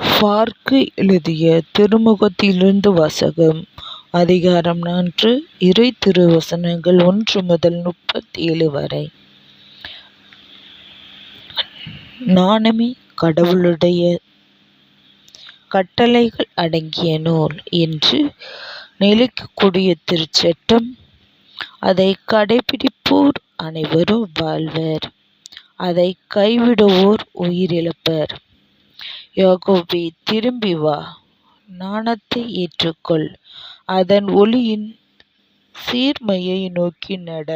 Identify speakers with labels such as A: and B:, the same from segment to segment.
A: Park எழுதிய திருமுகத்திலிருந்து வாசகம் அதிகாரம் நான்கு இறை திருவசனங்கள் ஒன்று முதல் முப்பத்தி ஏழு வரை. ஞானமே கடவுளுடைய கட்டளைகள் அடங்கிய நூல் என்று நிலைக்கக்கூடிய திருச்சட்டம் அதை கடைப்பிடிப்போர் அனைவரும் வாழ்வர் அதை கைவிடுவோர் உயிரிழப்பர். யாக்கோபே திரும்பி வா ஞானத்தை ஏற்றுக்கொள் அதன் ஒளியின் சீர்மையை நோக்கி நட.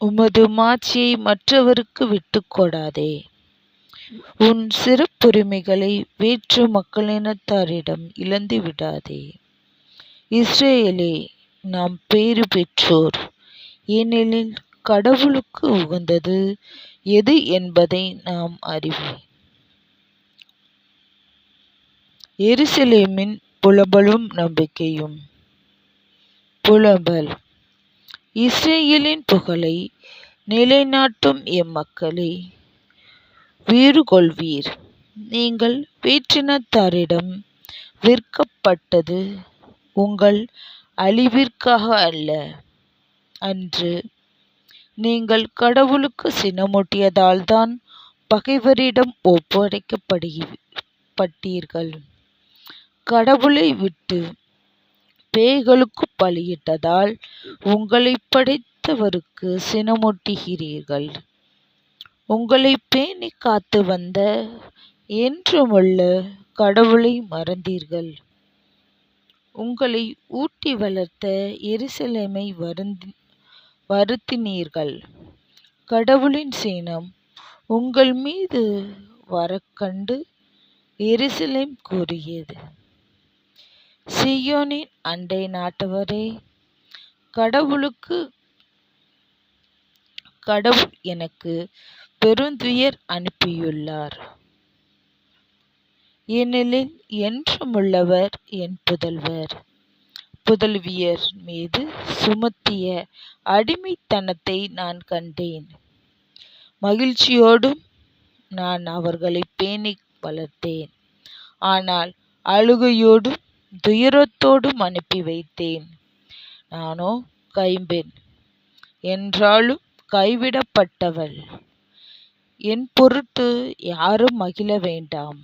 A: உமது மாட்சியை மற்றவருக்கு விட்டுக்கொடாதே உன் சிறப்புரிமைகளை வேற்று மக்களினத்தாரிடம் இழந்து விடாதே. இஸ்ரேலே நாம் பேறு பெற்றோர் ஏனெனில் கடவுளுக்கு உகந்தது எது என்பதை நாம் அறிவோம். எருசலேமின் புலம்பலும் நம்பிக்கையும். புலம்பல் இஸ்ரேலின் புகழை நிலைநாட்டும் எம்மக்களே வீறுகொள்வீர். நீங்கள் வேற்றினத்தாரிடம் விற்கப்பட்டது உங்கள் அழிவிற்காக அல்ல. அன்று நீங்கள் கடவுளுக்கு சினமூட்டியதால்தான் பகைவரிடம் ஒப்படைக்கப்பட்டீர்கள். கடவுளை விட்டு பேய்களுக்குப் பலியிட்டதால் உங்களைப் படைத்தவருக்கு சினமூட்டுகிறீர்கள். உங்களை பேணிக் காத்து வந்த என்றுமுள்ள கடவுளை மறந்தீர்கள். உங்களை ஊட்டி வளர்த்த எருசலேமை வருத்தினீர்கள். கடவுளின் சினம் உங்கள் மீது வரக்கண்டு எருசலேம் கூறியது சீயோனின் அண்டை நாட்டவரே கடவுளுக்கு கடவுள் எனக்கு பெருந்துயர் அனுப்பியுள்ளார். ஏனெனில் என்றுமுள்ளவர் என் புதல்வர். புதல்வியர் மீது சுமத்திய அடிமைத்தனத்தை நான் கண்டேன். மகிழ்ச்சியோடும் நான் அவர்களை பேணி வளர்த்தேன். ஆனால் அழுகையோடும் துயரத்தோடும் அனுப்பி வைத்தேன். நானோ கைம்பெண் என்றாலும் கைவிடப்பட்டவள். என் பொருட்டு யாரும் மகிழ வேண்டாம்.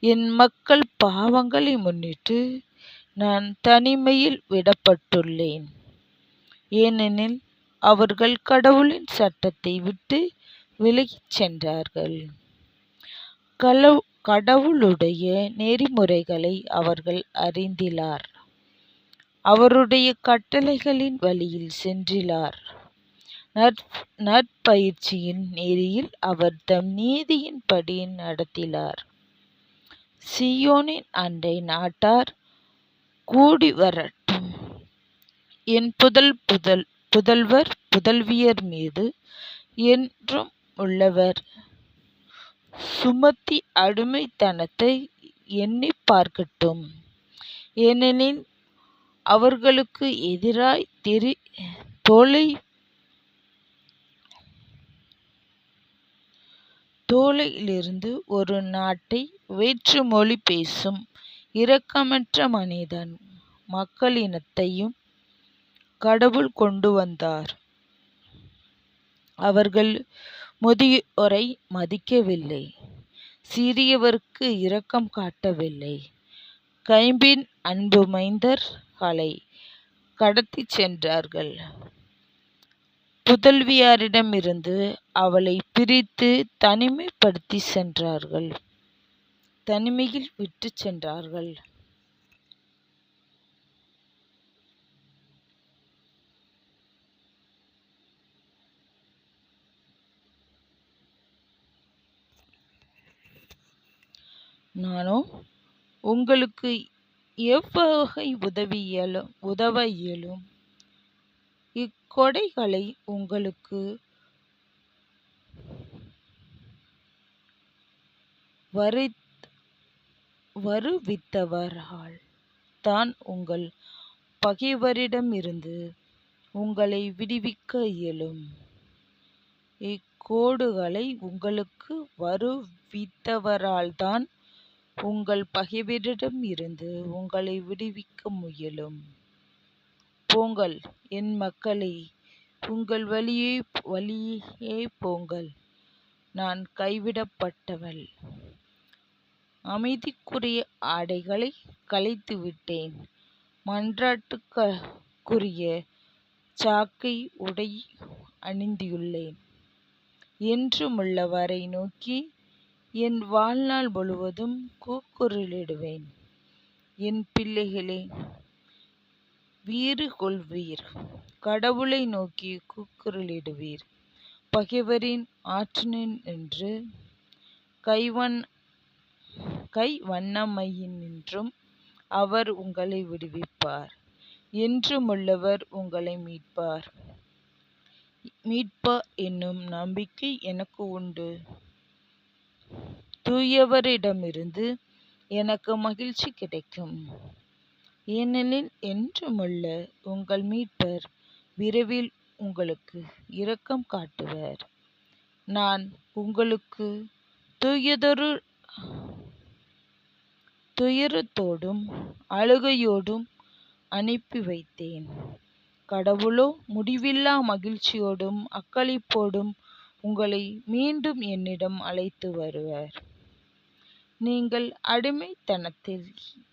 A: என் மக்கள் பாவங்களை முன்னிட்டு நான் தனிமையில் விடப்பட்டுள்ளேன். ஏனெனில் அவர்கள் கடவுளின் சட்டத்தை விட்டு விலகிச் சென்றார்கள். கடவுளுடைய நெறிமுறைகளை அவர்கள் அறிந்திலார். அவருடைய கட்டளைகளின் வழியில் சென்றிலார். நற்பயிற்சியின் நெறியில் அவர் தம் நீதியின்படி நடத்தினார் சியோனின் அண்டை நாட்டார் கூடிவரட்டும். என் புதல் புதல் புதல்வர் புதல்வியர் மீது என்றும் உள்ளவர் சுமத்தி அடிமைத்தனத்தை எண்ணிப் பார்க்கட்டும். ஏனெனில் அவர்களுக்கு எதிராய்த் தொலையிலிருந்து ஒரு நாட்டை வேற்று மொழி பேசும் இரக்கமற்ற மனிதன் மக்களினத்தையும் கடவுள் கொண்டுவந்தார். அவர்கள் முதியோரை மதிக்கவில்லை சிறியவருக்கு இரக்கம் காட்டவில்லை. கைம்பின் அன்பு களை கடத்திச் சென்றார்கள். புதல்வியாரிடமிருந்து அவளை பிரித்து தனிமைப்படுத்தி சென்றார்கள் தனிமையில் விட்டுச் சென்றார்கள். நானோ உங்களுக்கு எவ்வகை உதவ இயலும் இக்கொடைகளை உங்களுக்கு வருவித்தவரால் தான் உங்கள் பகைவரிடமிருந்து உங்களை விடுவிக்க இயலும். இக்கோடுகளை உங்களுக்கு வருவித்தவரால்தான் உங்கள் பகைவரிடம் இருந்து உங்களை விடுவிக்க முயலும். போங்கள் என் மக்களை உங்கள் வழியை வழியே போங்கள். நான் கைவிடப்பட்டவள். அமைதிக்குரிய ஆடைகளை களைத்து விட்டேன். மன்றாட்டுக்குரிய சாக்கை உடை அணிந்துள்ளேன். என்றுமுள்ளவரை நோக்கி என் வாழ்நாள் முழுவதும் கூக்குரலிடுவேன். என் பிள்ளைகளே வீறு கொள்வீர். கடவுளை நோக்கி கூக்குரலிடுவீர். பகைவரின் ஆற்றினின் என்று கைவன் கை வண்ணமையினின்றும் அவர் உங்களை விடுவிப்பார். என்றுமுள்ளவர் உங்களை மீட்பார். மீட்பா என்னும் நம்பிக்கை எனக்கு உண்டு. தூயவரிடமிருந்து எனக்கு மகிழ்ச்சி கிடைக்கும். ஏனெனில் என்றுமுள்ள உங்கள் மீட்பர் விரைவில் உங்களுக்கு இரக்கம் காட்டுவர். நான் உங்களுக்கு தூயதொரு துயரத்தோடும் அழுகையோடும் அனுப்பி வைத்தேன். கடவுளோ முடிவில்லா மகிழ்ச்சியோடும் அக்களிப்போடும் உங்களை மீண்டும் என்னிடம் அழைத்து வருவார். நீங்கள் அடிமைத்தனத்தில்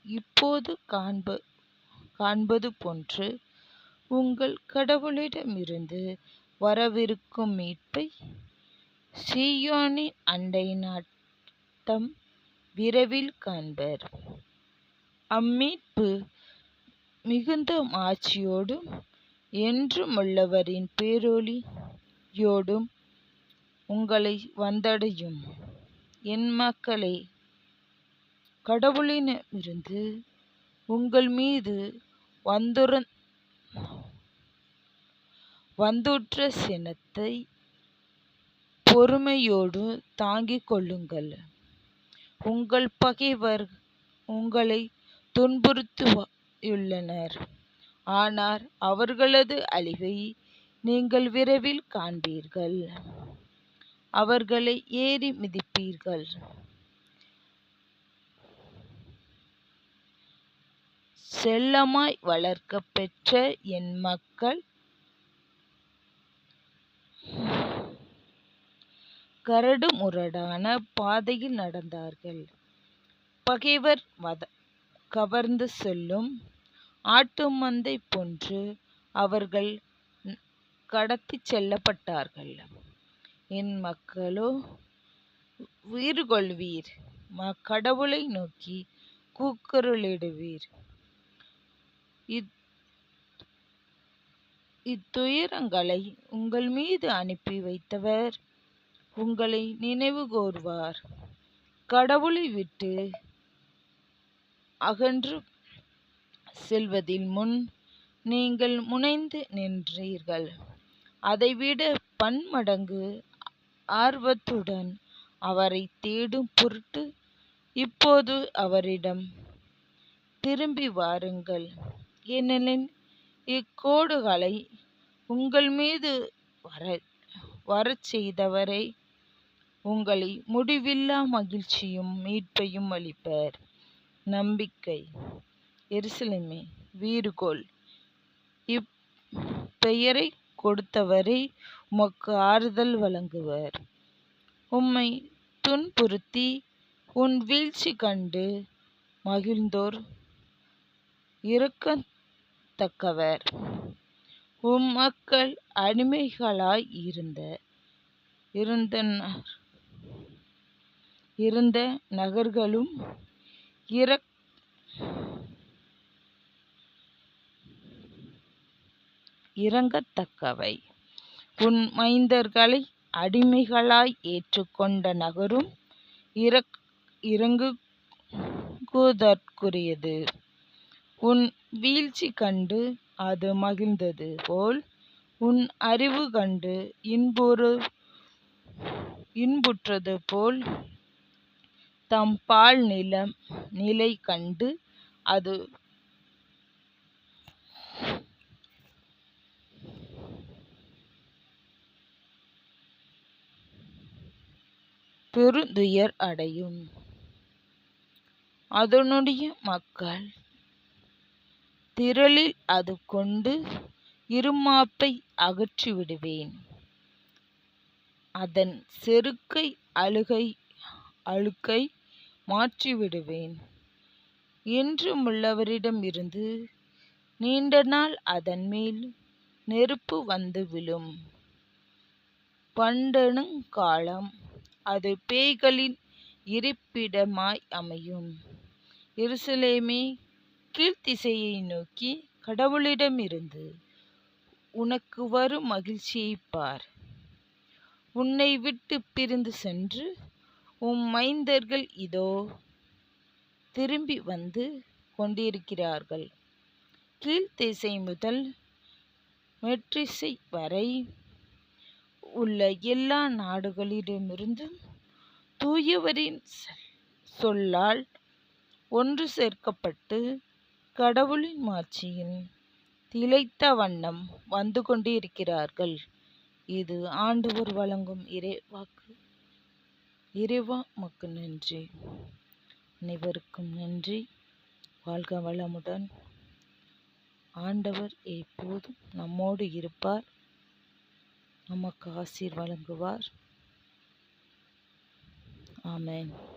A: இப்போது காண்ப காண்பது போன்று உங்கள் கடவுளிடமிருந்து வரவிருக்கும் மீட்பை சீயோனின் அண்டை நாட்டம் விரைவில் காண்பர். அம்மீட்பு மிகுந்த மாட்சியோடும் என்றுமுள்ளவரின் பேரொளியோடும் உங்களை வந்தடையும். என் மக்களே கடவுளிடமிருந்து உங்கள் மீது வந்துற வந்துற்ற சினத்தை பொறுமையோடு தாங்கிக் கொள்ளுங்கள். உங்கள் பகைவர் உங்களை துன்புறுத்தியுள்ளனர். ஆனால் அவர்களது அழிவை நீங்கள் விரைவில் காண்பீர்கள். அவர்களை ஏறி மிதிப்பீர்கள். செல்லமாய் வளர்க்கப் பெற்ற என் மக்கள் கரடுமுரடான பாதையில் நடந்தார்கள். பகைவர் வத கவர்ந்து செல்லும் ஆட்டு மந்தை போன்று அவர்கள் கடத்திச் செல்லப்பட்டார்கள். என் மக்களோ உயிர் கொள்வீர். ம கடவுளை நோக்கி கூக்குரலிடுவீர். இத் இத்துயரங்களை உங்கள் மீது அனுப்பி வைத்தவர் உங்களை நினைவுகூர்வார். கடவுளை விட்டு அகன்று செல்வதில் முன் நீங்கள் முனைந்து நின்றீர்கள் அதைவிட பன்மடங்கு ஆர்வத்துடன் அவரை தேடும் பொருட்டு இப்போது அவரிடம் திரும்பி வாருங்கள் ஏனெனில் இக்கோடுகளை உங்கள் மீது வர வரச் செய்தவரை உங்களை முடிவில்லா மகிழ்ச்சியும் மீட்பையும் அளிப்பர். நம்பிக்கை. எருசலேமே வீறுகோள் இப்பெயரை கொடுத்தவரே உமக்கு ஆறுதல் வழங்குவர். உம்மை துன்புறுத்தி உன் வீழ்ச்சி கண்டு மகிழ்ந்தோர் இருக்கத்தக்கவர். உம் மக்கள் அடிமைகளாய் இருந்த இருந்தனர். இருந்த நகர்களும் இறக் இறங்கத்தக்கவை உன் மைந்தர்களை அடிமைகளாய் ஏற்றுக்கொண்ட நகரும் இறக் இறங்குதற்குரியது உன் வீழ்ச்சி கண்டு அது மகிழ்ந்தது போல் உன் அறிவு கண்டு இன்புறு இன்புற்றது போல் தம் பால் நிலம் நிலை கண்டு அது பெருந்துயர் அடையும். அதனுடைய மக்கள் திரளில் அது கொண்டு இருமாப்பை அகற்றிவிடுவேன். அதன் செருக்கை அழுகை அழுக்கை மாற்றிவிடுவேன். என்றுமுள்ளவரிடமிருந்து நீண்ட நாள் அதன் மேல் நெருப்பு வந்து விழும். பண்டனுங்காலம் அது பேய்களின் இருப்பிடமாய் அமையும். எருசலேமே கீழ்த்திசையை நோக்கி கடவுளிடமிருந்து உனக்கு வரும் மகிழ்ச்சியைப் பார். உன்னை விட்டு பிரிந்து சென்று உம் மைந்தர்கள் இதோ திரும்பி வந்து கொண்டிருக்கிறார்கள். கீழ்த்திசை முதல் மெட்ரிசை வரை உள்ள எல்லா நாடுகளிடமிருந்தும் தூயவரின் சொல்லால் ஒன்று சேர்க்கப்பட்டு கடவுளின் மாட்சியின் திளைத்த வண்ணம் வந்து கொண்டிருக்கிறார்கள். இது ஆண்டவர் வழங்கும் இறைவாக்கு. இறைவா மக்கு நன்றி. அனைவருக்கும் நன்றி. வாழ்க வளமுடன். ஆண்டவர் எப்போதும் நம்மோடு இருப்பார். நமக்கு ஆசீர் வழங்குவார். ஆமேன்.